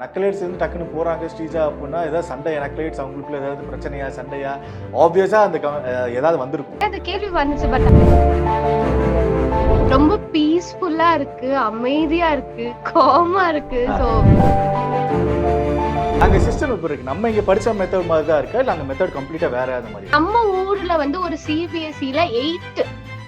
நக்கலைட்ஸ் வந்து டக்குன்னு போறாங்க ஸ்ரீஜா அப்படின்னா ஏதாவது சண்டை நக்கலைட்ஸ் அவங்களுக்குள்ள ஏதாவது பிரச்சனையா சண்டையா? ஆப்வியஸா அந்த ஏதாவது வந்திருக்கும். அந்த கேள்வி வந்துச்சு பட் ரொம்ப பீஸ்ஃபுல்லா இருக்கு அமைதியா இருக்கு காமா இருக்கு சோ அங்க சிஸ்டம் இப்போ இருக்கு. நம்ம இங்க படிச்ச மெத்தட் மாதிரி தான் இருக்கா? இல்ல அந்த மெத்தட் கம்ப்ளீட்டா வேற அந்த மாதிரி நம்ம ஊர்ல வந்து ஒரு சிபிஎஸ்சில எயித்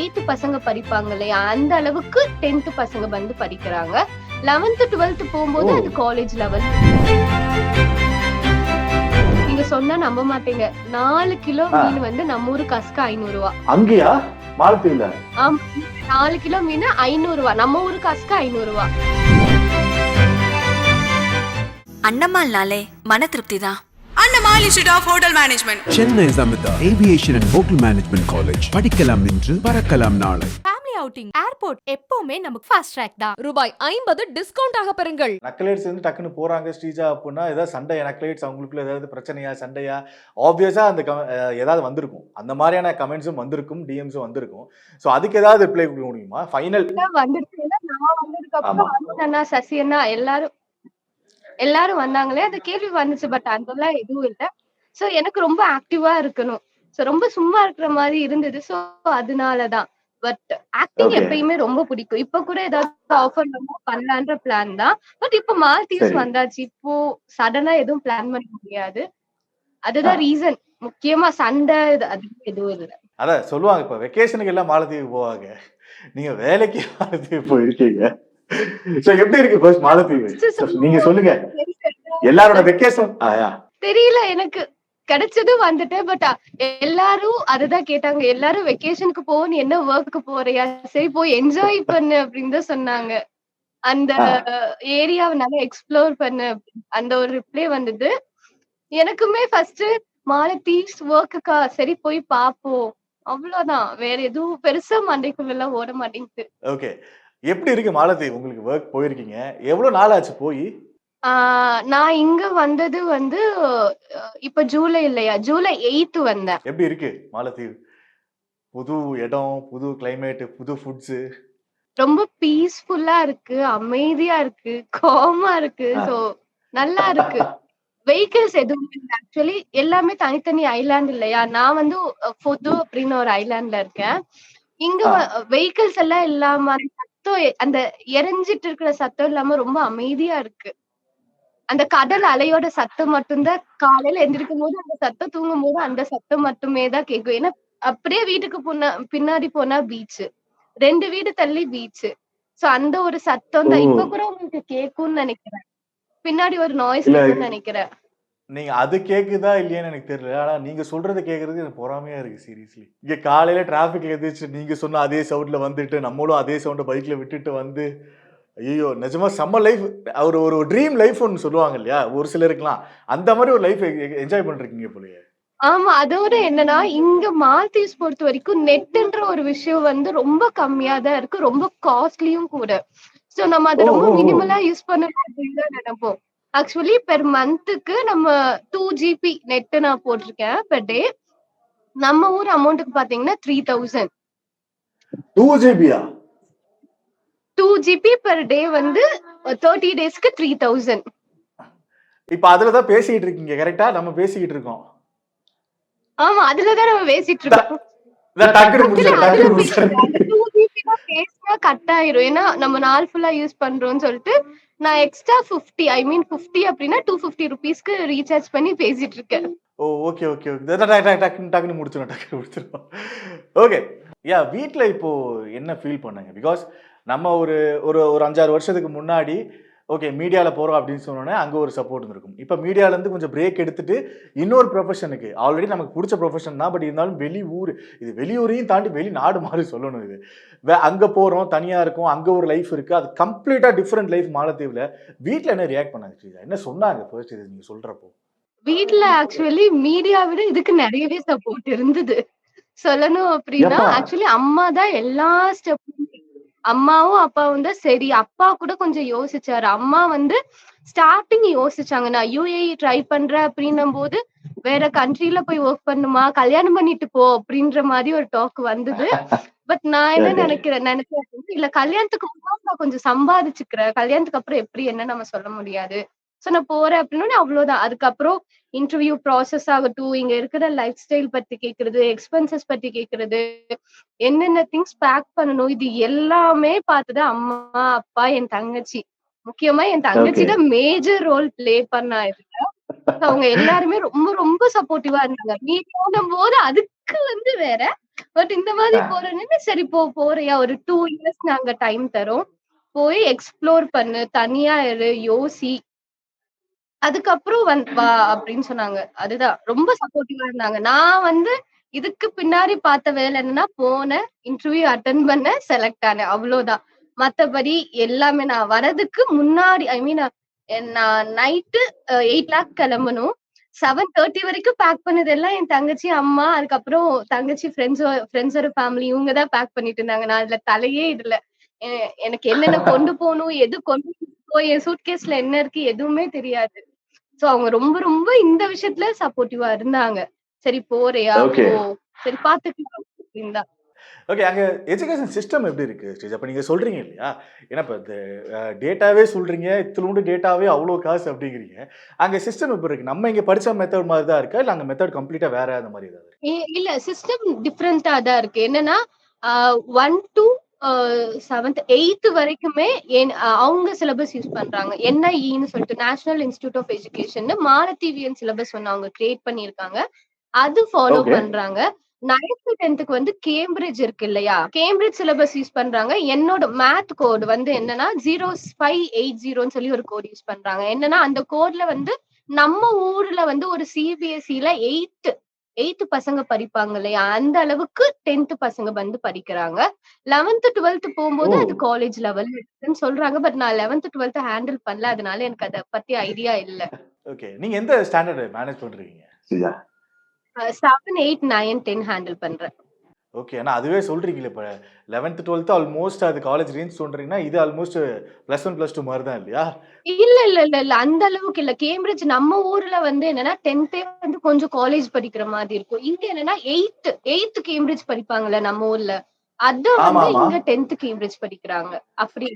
எயித் பசங்க படிப்பாங்க இல்லையா? அந்த அளவுக்கு டென்த் பசங்க வந்து படிக்கிறாங்க. லெவன்த் டுவெல்த் போகும்போது. அது காலேஜ் லெவல் நீங்க சொன்னா நம்ப மாட்டீங்க. நாலு கிலோ. மீன் வந்து நம்ம ஊரு கஸ்க்கு ஐநூறு ரூபா அங்கேயா? மாலத்தீவுல? ஆமா. நாலு கிலோ மீன் ஐநூறு ரூபா நம்ம ஊரு கஸ்க்கு ஐநூறு ரூபா அண்ணம்மாள்னாலே மன திருப்தி தான் institute of hotel management Chennai Amrita aviation and hotel management college படிக்கலாம் இன்று பறக்கலாம் நாளை. அவுட்டிங் ஏர்போர்ட் எப்பவுமே நமக்கு ஃபாஸ்ட் ட்ராக் தான். ரூபாய் ஐம்பது டிஸ்கவுண்ட் ஆக பெறுங்கள். நக்கலைட்ஸ் வந்து டக்குன்னு போறாங்க ஸ்ரீஜா அப்படின்னா ஏதாவது சண்டை நக்கலைட்ஸ் அவங்களுக்குள்ள ஏதாவது பிரச்சனையா சண்டையா ஆப்வியஸா அந்த ஏதாவது வந்திருக்கும். அந்த மாதிரியான கமெண்ட்ஸும் வந்திருக்கும் டிஎம்ஸும் வந்திருக்கும். ஸோ அதுக்கு ஏதாவது ரிப்ளை கொடுக்க முடியுமா? ஃபைனல் வந்துருச்சு நான் வந்ததுக்கு அப்புறம் அருண் அண்ணா சசி அண்ணா எல்லாரும் எல்லாரும் வந்தாங்களே அந்த கேள்வி வந்துச்சு பட் அதெல்லாம் எதுவும் இல்ல. சோ எனக்கு ரொம்ப ஆக்டிவா இருக்கணும். சோ ரொம்ப சும்மா இருக்கிற மாதிரி இருந்தது. சோ அதனாலதான். But acting. எப்பயுமே ரொம்ப பிடிக்கும். இப்ப கூட ஏதாவது ஆஃபர் பண்ணா பண்ணலான்ற பிளான் தான். பட் இப்ப மால்தீவ்ஸ் சரி. வந்தாச்சு. இப்போ சடனா எதுவும் பிளான் பண்ண முடியாது. அதுதான் ரீசன் முக்கியமா சண்டை அது எதுவும் இல்ல. அதான் சொல்லுவாங்க இப்போ வெக்கேஷனுக்கு எல்லாம் மாலத்தீவு போவாங்க. நீங்க வேலைக்கு மாலத்தீவு போயிருக்கீங்க. ஸோ எப்படி இருக்கு ஃபர்ஸ்ட் மாலத்தீவு நீங்க சொல்லுங்க. எல்லாரோட வெக்கேஷன் தெரியல எனக்கு. கிடைச்சது வந்துட்டேன் பட் எல்லாரும் அதுதான் கேட்டாங்க. எல்லாரும் வெக்கேஷனுக்கு நீ என்ன ஒர்க்கு போறியா? சரி போய் என்ஜாய் பண்ணு அப்படின்னு தான் சொன்னாங்க. அந்த ஏரியாவை நல்லா எக்ஸ்ப்ளோர் பண்ணு. அந்த ஒரு ரிப்ளை வந்தது. எனக்குமே ஃபர்ஸ்ட் மாலத்தீவ்ஸ் ஒர்க்குக்கா சரி போய் பாப்போம். அவ்வளவுதான். வேற எதுவும் பெருசா மண்டைக்குள்ள எல்லாம் ஓட மாட்டேங்குது. ஓகே எப்படி இருக்கு மாலத்தீவு? உங்களுக்கு ஒர்க் போயிருக்கீங்க? எவ்வளவு நாள் ஆச்சு போய்? ஆஹ் நான் இங்க வந்தது வந்து அஹ் இப்ப ஜூலை இல்லையா? ஜூலை எயித் வந்தேன். எப்படி இருக்கு மாலத்தீவு? புது இடம் புது கிளைமேட் புது ஃபுட்ஸ் ரொம்ப பீஸ்ஃபுல்லா இருக்கு அமைதியா இருக்கு காமா இருக்கு. சோ நல்லா இருக்கு. வெஹிக்கிள்ஸ் எதுவுமே இல்லை. ஆக்சுவலி எல்லாமே தனித்தனி ஐலாண்ட் இல்லையா? நான் வந்து பொது அப்படின்னு ஒரு ஐலாண்ட்ல இருக்கேன். இங்க வெஹிக்கிள்ஸ் எல்லாம் இல்லாம அந்த சத்தம் அந்த எரிஞ்சிட்டு இருக்கிற சத்தம் இல்லாம ரொம்ப அமைதியா இருக்கு. அந்த கடல் அலையோட சத்தம் மட்டும்தான் காலையில எந்திரிக்கும் போது அந்த சத்தம் தூங்கும் போது அந்த சத்தம் மட்டுமே தான் கேட்கும் ஏன்னா அப்படியே வீட்டுக்கு போனா பின்னாடி போனா பீச் ரெண்டு வீடு தள்ளி பீச் சோ அந்த ஒரு சத்தம் தான். இப்ப கூட உங்களுக்கு கேக்கும்னு நினைக்கிறேன். பின்னாடி ஒரு நாய்ஸ் நினைக்கிறேன். நீங்க அது கேக்குதா இல்லையான்னு எனக்கு தெரியல. ஆனா நீங்க சொல்றது கேக்குறது எனக்கு பொறாமையா இருக்கு சீரியஸ்லி இங்க காலையில டிராபிக்ல எதிர்த்து நீங்க சொன்ன அதே சவுண்ட்ல வந்துட்டு நம்மளும் அதே சவுண்ட பைக்ல விட்டுட்டு வந்து ஐயோ நிஜமா செம்ம லைஃப் ஒரு ஒரு ட்ரீம் லைஃப் ஒன்று சொல்லுவாங்க இல்லையா? ஒரு சிலருக்குலாம் அந்த மாதிரி ஒரு லைஃப் என்ஜாய் பண்றீங்க போலயே. ஆமா அதோட என்னன்னா இங்க மால்தீவ்ஸ் பொறுத்த வரைக்கும் நெட்ன்ற ஒரு விஷயம் வந்து ரொம்ப கம்மியா தான் இருக்கு. ரொம்ப காஸ்ட்லியும் கூட. சோ நம்ம அதை ரொம்ப. மினிமலா யூஸ் பண்ணணும் அப்படின்னு தான் நினைப்போம். ஆக்சுவலி பெர் மந்த்துக்கு நம்ம டூ ஜிபி நெட் நான் போட்டிருக்கேன் பெர் டே நம்ம ஊர் அமௌண்ட்டுக்கு பாத்தீங்கன்னா த்ரீ தௌசண்ட் டூ ஜிபியா டூ ஜிபி பெர் டே வந்து தேர்ட்டி டேஸ்க்கு த்ரீ தௌசண்ட் இப்ப அதுல தான் பேசிக்கிட்டு இருக்கீங்க கரெக்டா நம்ம பேசிக்கிட்டு இருக்கோம். ஆமா அதுலதான் நம்ம பேசிட்டு இருக்கோம். இதான் டக்குனு Actually, முடிச்சிடுறேன், அதுல டக்குனு பேசுறது, முடிச்சிடுறேன். அந்த 2GB தான் பேசினா cut ஆயிரும். ஏன்னா நம்ம நாள் ஆ use பண்றோம்னு சொல்லிட்டு நான் எக்ஸ்ட்ரா 50 ஐ மீன் 50 அப்படின்னா 250 ருபீஸ்க்கு ரீசார்ஜ் பண்ணி பேசிட்டு இருக்கேன். ஓ ஓகே ஓகே ஓகே டக்குன்னு டக்குன்னு முடிச்சிடும் டக்குன்னு முடிச்சிடும் ஓகே யா வீட்டில் இப்போ என்ன ஃபீல் பண்ணாங்க? பிகாஸ் நம்ம ஒரு ஒரு ஒரு அஞ்சாறு வருஷத்துக்கு முன்னாடி ஓகே மீடியாவில் போகிறோம் அப்படின்னு சொன்னோன்னே அங்கே ஒரு சப்போர்ட் இருந்திருக்கும். இப்போ மீடியாவிலேருந்து கொஞ்சம் பிரேக் எடுத்துட்டு இன்னொரு ப்ரொஃபஷனுக்கு ஆல்ரெடி நமக்கு பிடிச்ச ப்ரொஃபஷன் தான் பட் இருந்தாலும் வெளியூர் இது வெளியூரையும் தாண்டி வெளி நாடு மாதிரி சொல்லணும் இது. வே அங்கே போகிறோம் தனியாக இருக்கும் அங்கே ஒரு லைஃப் இருக்குது அது கம்ப்ளீட்டாக டிஃப்ரெண்ட் லைஃப் மாலத்தீவில் வீட்டில் என்ன ரியாக்ட் பண்ணாங்க ஸ்ரீஜா? என்ன சொன்னாங்க ஃபர்ஸ்ட் இது நீங்கள் சொல்கிறப்போ வீட்ல ஆக்சுவலி மீடியா விட இதுக்கு நிறையவே சப்போர்ட் இருந்தது. சொல்லணும் அப்படின்னா? ஆக்சுவலி அம்மா தான் எல்லா ஸ்டெப்பும் அம்மாவும் அப்பாவும் தான் சரி அப்பா கூட கொஞ்சம் யோசிச்சாரு. அம்மா வந்து ஸ்டார்டிங் யோசிச்சாங்க. நான் யூஏஇ ட்ரை பண்றேன் அப்படின்னும் போது வேற கண்ட்ரில போய் ஒர்க் பண்ணுமா கல்யாணம் பண்ணிட்டு போ அப்படின்ற மாதிரி ஒரு டாக் வந்தது. பட் நான் என்ன. நினைக்கிறேன் நினைக்கிறேன் இல்ல கல்யாணத்துக்கு முன்னாடி நான் கொஞ்சம் சம்பாதிச்சுக்கிறேன். கல்யாணத்துக்கு அப்புறம் எப்படி என்ன நம்ம சொல்ல முடியாது. சோ நான் போறேன் அப்படின்னு அவ்வளவுதான். அதுக்கப்புறம் இன்டர்வியூ ப்ராசஸ் ஆகட்டும் இங்க இருக்கிற லைஃப் ஸ்டைல் பத்தி கேக்குறது எக்ஸ்பென்சஸ் பத்தி கேக்குறது என்னென்ன திங்ஸ் பேக் பண்ணணும் இது எல்லாமே பார்த்தது அம்மா அப்பா என் தங்கச்சி. முக்கியமா என் தங்கச்சி தான் மேஜர் ரோல் ப்ளே பண்ணா இதுல அவங்க எல்லாருமே ரொம்ப ரொம்ப சப்போர்ட்டிவா இருந்தாங்க. நீ போடும் போது அதுக்கு வந்து வேற பட் இந்த மாதிரி போறேன்னு சரி போ போறியா? ஒரு டூ இயர்ஸ் நாங்க டைம் தரோம். போய் எக்ஸ்ப்ளோர் பண்ணு தனியா இரு யோசி அதுக்கப்புறம் வந் வா அப்படின்னு சொன்னாங்க. அதுதான். ரொம்ப சப்போர்ட்டிவா இருந்தாங்க. நான் வந்து இதுக்கு பின்னாடி பார்த்த வேலை என்னன்னா போனேன் இன்டர்வியூ அட்டன் பண்ண செலக்ட் ஆனேன். அவ்வளவுதான் மத்தபடி எல்லாமே நான் வரதுக்கு முன்னாடி ஐ மீன் நான் நைட்டு எயிட் லேக் கிளம்பணும். செவன் தேர்ட்டி வரைக்கும் பேக் பண்ணது எல்லாம் என் தங்கச்சி அம்மா அதுக்கப்புறம் தங்கச்சி ஃப்ரெண்ட்ஸோ ஃப்ரெண்ட்ஸோட ஃபேமிலி இவங்க தான் பேக் பண்ணிட்டு இருந்தாங்க. நான் அதுல தலையே இதுல எனக்கு என்னென்ன கொண்டு போகணும் எது கொண்டு என் சூட்கேஸ்ல என்ன இருக்கு எதுவுமே தெரியாது. சோ அவங்க ரொம்ப ரொம்ப இந்த விஷயத்துல சப்போர்ட்டிவா இருந்தாங்க. சரி போறியா. போ. சரி பாத்துக்கலாம் அப்படின்னு ஓகே அங்கே எஜுகேஷன் சிஸ்டம் எப்படி இருக்கு ஸ்டேஜ் அப்போ நீங்கள் சொல்கிறீங்க இல்லையா? ஏன்னா இப்போ இந்த டேட்டாவே சொல்கிறீங்க இத்திலூண்டு டேட்டாவே அவ்வளோ காசு அப்படிங்கிறீங்க. அங்கே சிஸ்டம் எப்படி இருக்கு? நம்ம இங்கே படித்த மெத்தட் மாதிரி தான் இருக்கா? இல்லை அங்கே மெத்தட் கம்ப்ளீட்டாக வேற அந்த மாதிரி ஏதாவது இல்ல சிஸ்டம் டிஃப்ரெண்டா தான் இருக்கு. என்னன்னா ஒன் டு செவன்த் எயித் வரைக்குமே என்- அவங்க சிலபஸ் யூஸ் பண்றாங்க. என்ஐஇன்னு சொல்லிட்டு நேஷனல் இன்ஸ்டிடியூட் ஆஃப் எஜுகேஷன் மாலத்தீவியன் சிலபஸ் ஒன்னு அவங்க கிரியேட் பண்ணிருக்காங்க அது ஃபாலோ. பண்றாங்க. நைன்த் டென்த்துக்கு வந்து கேம்பிரிட்ஜ் இருக்கு இல்லையா? கேம்பிரிட்ஜ் சிலபஸ் யூஸ் பண்றாங்க. என்னோட மேத் கோட் வந்து என்னன்னா ஜீரோ ஃபைவ் எயிட் ஜீரோன்னு சொல்லி ஒரு கோட் யூஸ் பண்றாங்க. என்னன்னா அந்த கோட்ல வந்து நம்ம ஊர்ல வந்து ஒரு சிபிஎஸ்சில எயித் எயித்து பசங்க படிப்பாங்க இல்லையா அந்த அளவுக்கு டென்த் பசங்க வந்து படிக்கிறாங்க. லெவன்த் டுவெல்த் போகும்போது. அது காலேஜ் லெவல் சொல்றாங்க. பட் நான் லெவன்த் டுவெல்த் ஹேண்டில் பண்ணல. அதனால எனக்கு அதை பத்தி ஐடியா இல்ல. ஓகே நீங்கள் எந்த ஸ்டாண்டர்டு மேனேஜ் பண்ணுறீங்க seven eight nine ten handle பண்றேன். ஓகே ஆனால் அதுவே சொல்கிறீங்களே இப்போ. லெவன்த்து டுவெல்த்து ஆல்மோஸ்ட் அது காலேஜ் ரேஞ்ச் சொல்கிறீங்கன்னா இது almost plus one plus two மாதிரி தான் இல்லையா? இல்ல இல்ல இல்ல இல்ல அந்த அளவுக்கு இல்ல. கேம்பிரிட்ஜ் நம்ம ஊர்ல வந்து என்னன்னா டென்த்தே வந்து கொஞ்சம் காலேஜ் படிக்கிற மாதிரி இருக்கும். இங்க என்னன்னா எயித் எயித் கேம்பிரிட்ஜ் படிப்பாங்கல்ல நம்ம ஊர்ல. அத ஆமா, வந்து. இங்க டென்த் கேம்பிரிட்ஜ் படிக்கிறாங்க. அப்படி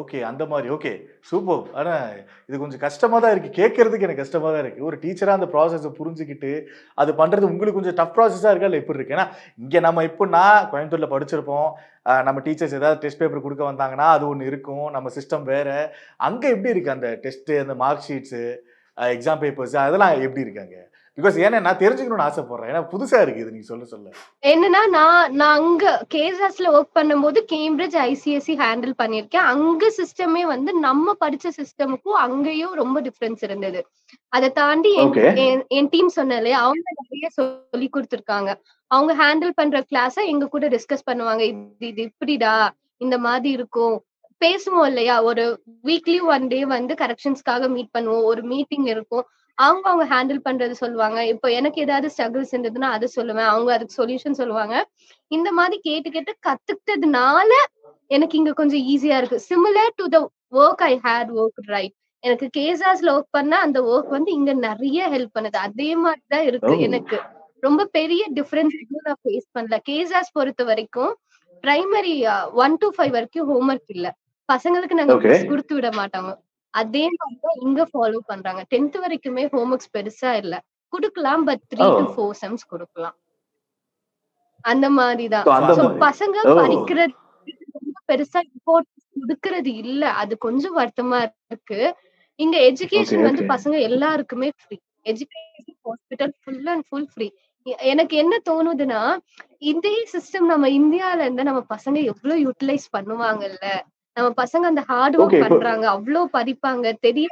ஓகே அந்த மாதிரி. Okay super. ஆனால் இது கொஞ்சம் கஷ்டமாக தான் இருக்குது கேட்கறதுக்கு எனக்கு கஷ்டமாக தான் இருக்குது ஒரு டீச்சராக அந்த ப்ராசஸை புரிஞ்சுக்கிட்டு அது பண்ணுறது உங்களுக்கு கொஞ்சம் டஃப் ப்ராசஸாக இருக்கா? இல்லை எப்படி இருக்கு? ஏன்னா இங்கே நம்ம எப்படின்னா கோயம்புத்தூரில் படிச்சிருப்போம் நம்ம டீச்சர்ஸ் ஏதாவது டெஸ்ட் பேப்பர் கொடுக்க வந்தாங்கன்னா அது ஒன்று இருக்கும். நம்ம சிஸ்டம் வேறு. அங்கே எப்படி இருக்குது அந்த டெஸ்ட்டு அந்த மார்க் ஷீட்ஸு எக்ஸாம் பேப்பர்ஸ் அதெல்லாம் எப்படி இருக்காங்க பிகாஸ் ஏன்னா நான் தெரிஞ்சுக்கணும்னு ஆசைப்பட்றேன். ஏன்னா புதுசாக இருக்குது இது நீங்கள் சொல்ல சொல்ல. என்னன்னா நான் நான் அங்க கேசாஸ்ல ஒர்க் பண்ணும்போது கேம்பிரிட்ஜ் ஐசிஎஸ்சி ஹேண்டில் பண்ணிருக்கேன் அங்க சிஸ்டமே வந்து நம்ம படிச்ச சிஸ்டமுக்கும் அங்கேயும் ரொம்ப டிஃபரன்ஸ் இருந்தது. அதை தாண்டி என்- டீம் சொன்ன இல்லையா அவங்க நிறைய சொல்லி கொடுத்துருக்காங்க. அவங்க ஹேண்டில் பண்ற கிளாஸ எங்க கூட டிஸ்கஸ் பண்ணுவாங்க. இது இது இப்படிடா இந்த மாதிரி இருக்கும். பேசுவோம் இல்லையா ஒரு வீக்லி ஒன் டே வந்து கரெக்ஷன்ஸ்க்காக மீட் பண்ணுவோம். ஒரு மீட்டிங் இருக்கும். அவங்க அவங்க ஹேண்டில் பண்றது சொல்லுவாங்க. இப்போ எனக்கு ஏதாவது ஸ்ட்ரகிள்ஸ் இருந்ததுன்னா அதை சொல்லுவேன். அவங்க அதுக்கு சொல்யூஷன் சொல்லுவாங்க. இந்த மாதிரி கேட்டு கேட்டு கத்துக்கிட்டதுனால எனக்கு இங்க கொஞ்சம் ஈஸியா இருக்கு. Similar to the work I had work right எனக்கு கேசாஸ்ல ஒர்க் பண்ண அந்த ஒர்க் வந்து இங்க நிறைய ஹெல்ப் பண்ணுது. அதே மாதிரி தான் இருக்கு Oh. எனக்கு. ரொம்ப பெரிய டிஃபரன்ஸ் நான் ஃபேஸ் பண்ணல. கேசாஸ் பொறுத்த வரைக்கும் பிரைமரி ஒன் டு ஃபைவ் வரைக்கும் ஹோம்ஒர்க் இல்ல. பசங்களுக்கு நாங்க கொடுத்து விட மாட்டாங்க அதே மாதிரி தான் இங்க ஃபாலோ பண்றாங்க. டென்த் வரைக்குமே ஹோம்ஒர்க்ஸ் பெருசா இல்ல. குடுக்கலாம் but three to Oh. Four sems கொடுக்கலாம். அந்த மாதிரிதான். பசங்க Oh. படிக்கிறது பெருசா இம்பார்ட்டன்ஸ் கொடுக்கறது இல்ல. அது கொஞ்சம் வருத்தமா இருக்கு. இங்க எஜுகேஷன் வந்து. பசங்க எல்லாருக்குமே free education hospital full and full free எனக்கு என்ன தோணுதுன்னா இதே சிஸ்டம் நம்ம இந்தியால இருந்தா நம்ம பசங்க எவ்வளவு யூட்டிலைஸ் பண்ணுவாங்கல்ல? நம்ம பசங்க அந்த ஹார்ட் ஒர்க் பண்றாங்க அவ்வளவு படிப்பாங்க தெரிய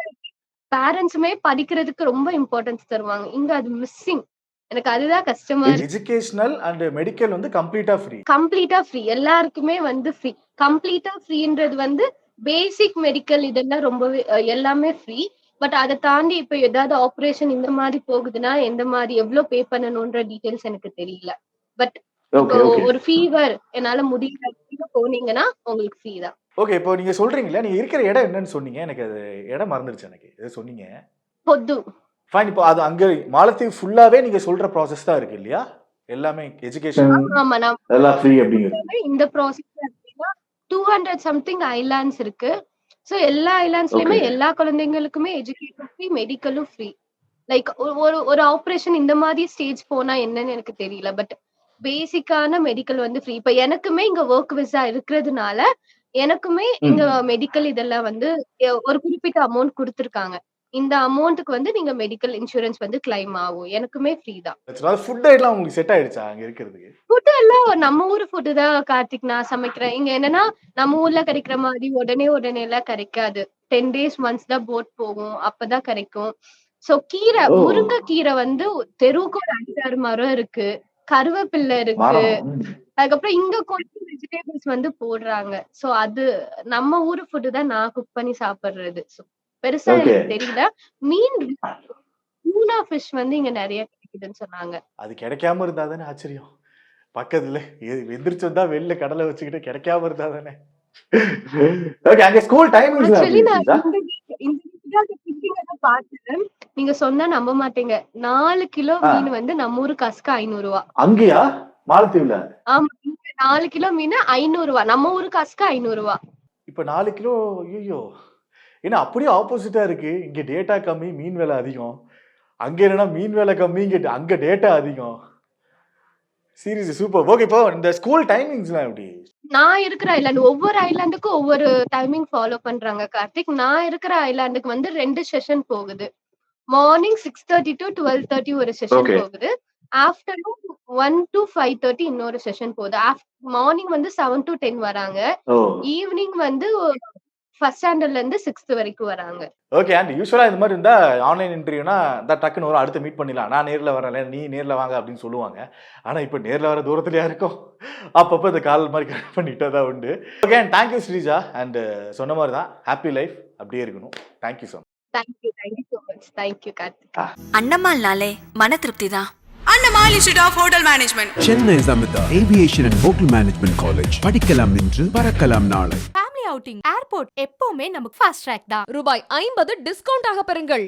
பேரண்ட்ஸுமே படிக்கிறதுக்கு ரொம்ப இம்பார்ட்டன்ஸ் தருவாங்க. இங்க அது மிஸ்ஸிங் எனக்கு அதுதான் கஷ்டமா எஜுகேஷனல் அண்ட் மெடிக்கல் வந்து கம்ப்ளீட்டாக ஃப்ரீ கம்ப்ளீட்டா ஃப்ரீ எல்லாருக்குமே வந்து ஃப்ரீ கம்ப்ளீட்டா ஃப்ரீன்றது வந்து பேசிக் மெடிக்கல் இதெல்லாம் ரொம்பவே எல்லாமே ஃப்ரீ பட் அதை தாண்டி இப்ப ஏதாவது ஆபரேஷன் இந்த மாதிரி போகுதுன்னா எந்த மாதிரி எவ்வளவு பே பண்ணணும்ன்ற டீடைல்ஸ் எனக்கு தெரியல. பட் ஒரு ஃபீவர் என்னால முடியல போனீங்கன்னா உங்களுக்கு ஃப்ரீ தான். ஓகே இப்போ நீங்க சொல்றீங்களா நீங்க இருக்கிற இடம் என்னன்னு சொன்னீங்க. எனக்கு அது இடம் மறந்துடுச்சு எனக்கு. எதை சொன்னீங்க? பொது. ஃபைன் இப்போ அது அங்க மாலத்தீவு ஃபுல்லாவே நீங்க சொல்ற ப்ராசஸ் தான் இருக்கு இல்லையா? எல்லாமே எஜுகேஷன் ஆமா நான் எல்லாம் ஃப்ரீ அப்படிங்கிறது இந்த process two hundred something islands இருக்கு. சோ எல்லா ஐலாண்ட்ஸ்லயுமே. எல்லா குழந்தைங்களுக்குமே எஜுகேஷன் ஃப்ரீ மெடிக்கலும் ஃப்ரீ லைக் ஒரு ஒரு ஆபரேஷன் இந்த மாதிரி ஸ்டேஜ் போனா என்னன்னு எனக்கு தெரியல. பட் பேசிக்கான மெடிக்கல் வந்து ஃப்ரீ இப்ப எனக்குமே இங்க ஒர்க் விசா இருக்கிறதுனால எனக்குமே இங்க மெடிக்கல் இதெல்லாம் வந்து ஒரு குறிப்பிட்ட அமௌண்ட் கொடுத்திருக்காங்க. இந்த அமௌண்ட்டுக்கு வந்து நீங்க மெடிக்கல் இன்சூரன்ஸ் வந்து கிளைம் ஆகும். எனக்குமே ஃப்ரீ தான். ஃபுட் ஐட்லாம் உங்களுக்கு செட் ஆயிடுச்சா அங்க இருக்கிறதுக்கு? ஃபுட் எல்லாம் நம்ம ஊர் ஃபுட்டு தான் கார்த்திக் நான் சமைக்கிறேன். இங்க என்னன்னா நம்ம ஊர்ல கிடைக்கிற மாதிரி உடனே உடனே எல்லாம் கிடைக்காது டென் டேஸ் மந்த்ஸ் தான் போட் போகும். அப்பதான் கிடைக்கும் சோ கீரை. முருங்கை கீரை வந்து தெருவுக்கு ஒரு அஞ்சாறு மரம் இருக்கு. கருவேப்பிள்ளை இருக்கு. அதுக்கப்புறம் இங்க கொஞ்சம் வெஜிடபிள்ஸ் வந்து போடுறாங்க. சோ அது நம்ம ஊர் ஃபுட்டு தான் நான் குக் பண்ணி சாப்பிடுறது. பெருசா. எனக்கு தெரியல. மீன் டூனா ஃபிஷ் வந்து இங்க நிறைய கிடைக்குதுன்னு சொன்னாங்க. அது கிடைக்காம இருந்தா தானே ஆச்சரியம். பக்கத்துல எந்திரிச்சு வந்தா வெளில கடலை வச்சுக்கிட்டு கிடைக்காம இருந்தா தானே. ஓகே அங்க ஸ்கூல் ஆக்சுவலி நான் டைமிங்ஸ் இந்த பார்த்தேன். நீங்க சொன்னா நம்ப மாட்டீங்க. நாலு கிலோ. மீன் வந்து நம்ம ஊரு காசுக்கு ஐநூறு ரூபா அங்கயா? மாலத்தீவுல? ஆமா நாலு கிலோ மீன் ஐநூறு ரூபா நம்ம ஊரு காசுக்கு ஐநூறு ரூபா இப்ப நாலு கிலோ ஐயோ ஏன்னா அப்படியே ஆப்போசிட்டா இருக்கு. இங்க டேட்டா கம்மி மீன் விலை அதிகம். அங்க என்னன்னா மீன் விலை கம்மி இங்க அங்க டேட்டா அதிகம். சீரியஸ் சூப்பர் ஓகே இப்போ இந்த ஸ்கூல் டைமிங்ஸ்லாம் எப்படி? நான் இருக்கிற ஐலாண்ட் ஒவ்வொரு ஐலாண்டுக்கும் ஒவ்வொரு டைமிங் ஃபாலோ பண்றாங்க கார்த்திக். நான் இருக்கிற ஐலாண்டுக்கு வந்து ரெண்டு செஷன் போகுது. Morning six thirty to twelve thirty ஒரு செஷன். போகுது. Afternoon one to five thirty இன்னொரு செஷன் போகுது. மார்னிங் வந்து செவன் டு டென் வராங்க. ஈவினிங் வந்து ஃபர்ஸ்ட் ஸ்டாண்டர்ட்ல இருந்து சிக்ஸ்த் வரைக்கும் வராங்க. ஓகே அண்ட் யூஸ்வலாக இந்த மாதிரி இருந்தால் ஆன்லைன் இன்டர்வியூனா இந்த டக்குன்னு வரும் அடுத்து மீட் பண்ணிடலாம். நான் நேரில் வரல நீ நேரில் வாங்க அப்படின்னு சொல்லுவாங்க. ஆனால் இப்போ நேரில் வர தூரத்துலையா இருக்கும். அப்பப்போ இந்த கால் மாதிரி கனெக்ட் பண்ணிட்டே தான் உண்டு. Okay and thank you Sreeja and சொன்ன மாதிரி தான் ஹாப்பி லைஃப் அப்படியே இருக்கணும். Thank you so thank you thank you so much thank you Karthik அண்ணம்மாள்னாலே மன திருப்தி தான் Annammal institute of hotel management. Chennai Samitha aviation and hotel management college படிக்கலாம் இன்று பறக்கலாம் நாளை. ஃபேமிலி அவுட்டிங் ஏர்போர்ட் எப்பவுமே நமக்கு ஃபாஸ்ட் ட்ராக் தான். ரூபாய் ஐம்பது டிஸ்கவுண்ட் ஆக பெறுங்கள்.